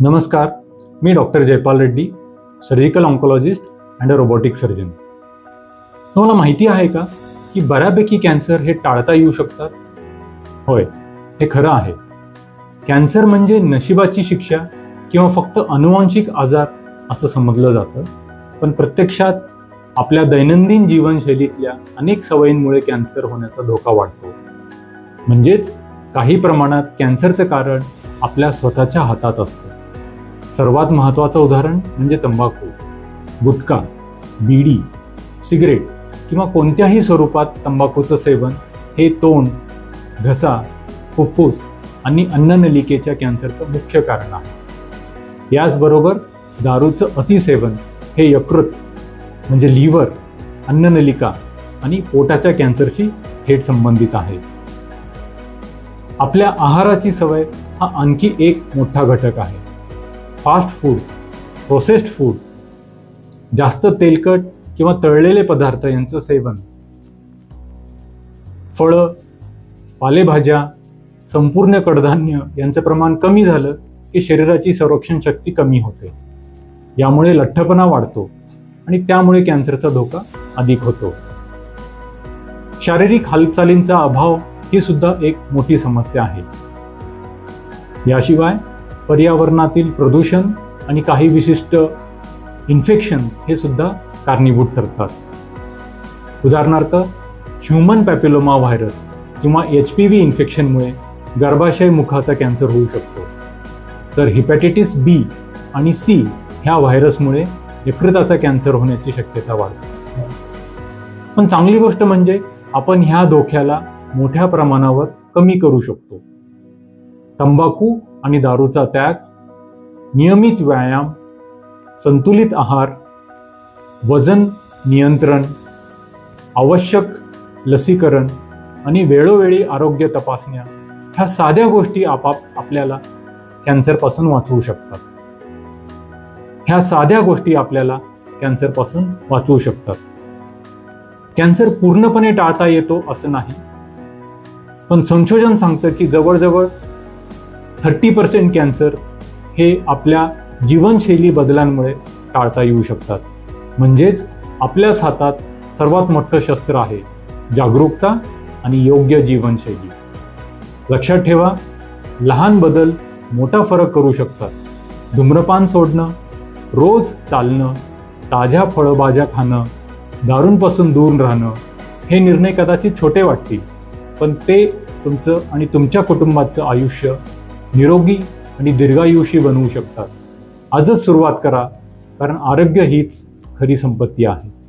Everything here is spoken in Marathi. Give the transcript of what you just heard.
नमस्कार मी doctor Jaipal Reddy surgical oncologist and uh robotic surgeon तुम्हाला माहिती आहे का की बऱ्यापैकी कॅन्सर हे टाळता येऊ शकतात? होय हे खरं आहे. कॅन्सर म्हणजे नशिबाची शिक्षा किंवा फक्त अनुवांशिक आजार असं समजलं जातं. पण प्रत्यक्षात आपल्या दैनंदिन जीवनशैलीतल्या अनेक सवयींमुळे कॅन्सर होण्याचा धोका वाढतो. म्हणजेच काही प्रमाणात कॅन्सरचं कारण आपल्या स्वतःच्या हातात असतं. सर्वात महत्त्वाचं उदाहरण म्हणजे तंबाखू गुटखा बीडी सिगरेट किंवा कोणत्याही स्वरूपात तंबाखूचं सेवन हे तोंड घसा फुफ्फुस आणि अन्ननलिकेच्या कॅन्सरचं मुख्य कारण आहे. याचबरोबर दारूचं अतिसेवन हे यकृत म्हणजे लिव्हर अन्ननलिका आणि पोटाच्या कॅन्सरशी थेट संबंधित आहे. आपल्या आहाराची सवय हा आणखी एक मोठा घटक आहे. फास्ट फूड प्रोसेस्ड फूड जास्त तेलकट किंवा तळलेले पदार्थ यांचं सेवन. फळं पालेभाज्या संपूर्ण कडधान्य यांचं प्रमाण कमी झालं की शरीराची संरक्षण शक्ती कमी होते. यामुळे लठ्ठपणा वाढतो आणि त्यामुळे कॅन्सरचा धोका अधिक होतो. शारीरिक हालचालींचा अभाव ही सुद्धा एक मोठी समस्या आहे. याशिवाय पर्यावरणातील प्रदूषण आणि काही विशिष्ट इन्फेक्शन हे सुद्धा कारणीभूत ठरतात. उदाहरणार्थ ह्युमन पॅपिलोमा व्हायरस किंवा एच पी व्ही इन्फेक्शनमुळे गर्भाशय मुखाचा कॅन्सर होऊ शकतो. तर हिपॅटिटिस बी आणि सी ह्या व्हायरसमुळे यकृताचा कॅन्सर होण्याची शक्यता वाढते. पण चांगली गोष्ट म्हणजे आपण ह्या धोक्याला मोठ्या प्रमाणावर कमी करू शकतो. तंबाखू आणि दारूचा त्याग नियमित व्यायाम संतुलित आहार वजन नियंत्रण आवश्यक लसीकरण आणि वेळोवेळी आरोग्य तपासण्या ह्या साध्या गोष्टी आपाप आपल्याला कॅन्सरपासून वाचवू शकतात. ह्या साध्या गोष्टी आपल्याला कॅन्सरपासून वाचवू शकतात. कॅन्सर पूर्णपणे टाळता येतो असं नाही. पण संशोधन सांगतं की जवळजवळ थर्टी पर्सेंट कॅन्सर्स हे आपल्या जीवनशैली बदलांमुळे टाळता येऊ शकतात. म्हणजेच आपल्याच हातात सर्वात मोठं शस्त्र आहे जागरूकता आणि योग्य जीवनशैली. लक्षात ठेवा लहान बदल मोठा फरक करू शकतात. धूम्रपान सोडणं रोज चालणं ताज्या फळभाज्या खाणं दारूंपासून दूर राहणं हे निर्णय कदाचित छोटे वाटतील पण ते तुमचं आणि तुमच्या कुटुंबाचं आयुष्य निरोगी आणि दीर्घायुषी बनवू शकतात. आजच सुरुवात करा कारण आरोग्य हीच खरी संपत्ती आहे.